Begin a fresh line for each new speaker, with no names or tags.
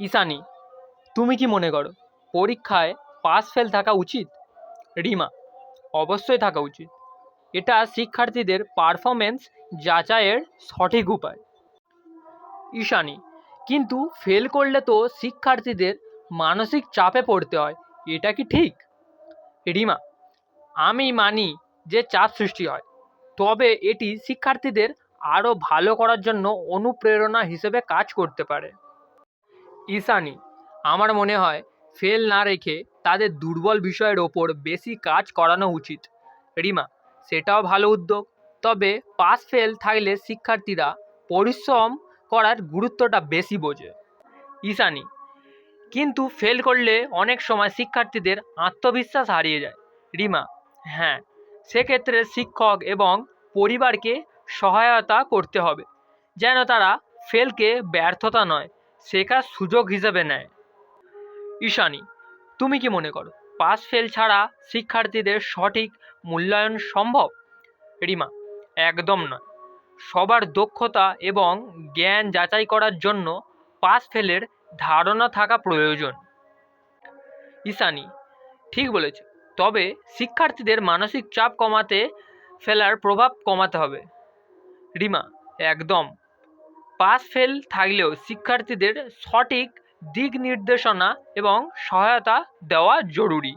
ঈশানী তুমি কি মনে করো পরীক্ষায় পাস ফেল থাকা উচিত? রিমা, অবশ্যই থাকা উচিত। এটা শিক্ষার্থীদের পারফরমেন্স যাচাইয়ের সঠিক উপায়। ঈশানী কিন্তু ফেল করলে তো শিক্ষার্থীদের মানসিক চাপে পড়তে হয়, এটা কি ঠিক? রিমা, আমি মানি যে চাপ সৃষ্টি হয়, তবে এটি শিক্ষার্থীদের আরও ভালো করার জন্য অনুপ্রেরণা হিসেবে কাজ করতে পারে। ঈশানী, আমার মনে হয় ফেল না রেখে তাদের দুর্বল বিষয়ের ওপর বেশি কাজ করানো উচিত। রিমা, সেটাও ভালো উদ্যোগ। তবে পাস ফেল থাকলে শিক্ষার্থীরা পরিশ্রম করার গুরুত্বটা বেশি বোঝে। ঈশানী, কিন্তু ফেল করলে অনেক সময় শিক্ষার্থীদের আত্মবিশ্বাস হারিয়ে যায়। রিমা হ্যাঁ সেক্ষেত্রে শিক্ষক এবং পরিবারকে সহায়তা করতে হবে। যেন তারা ফেলকে ব্যর্থতা নয় শেখার সুযোগ হিসেবে নেয়। ঈশানী, তুমি কি মনে করো পাস ফেল ছাড়া শিক্ষার্থীদের সঠিক মূল্যায়ন সম্ভব? রিমা, একদম নয়। সবার দক্ষতা এবং জ্ঞান যাচাই করার জন্য পাস ফেলের ধারণা থাকা প্রয়োজন। ঈশানী, ঠিক বলেছে, তবে শিক্ষার্থীদের মানসিক চাপ কমাতে ফেলার প্রভাব কমাতে হবে। রিমা, একদম। পাস ফেল থাকলেও শিক্ষার্থীদের সঠিক দিক নির্দেশনা এবং সহায়তা দেওয়া জরুরি।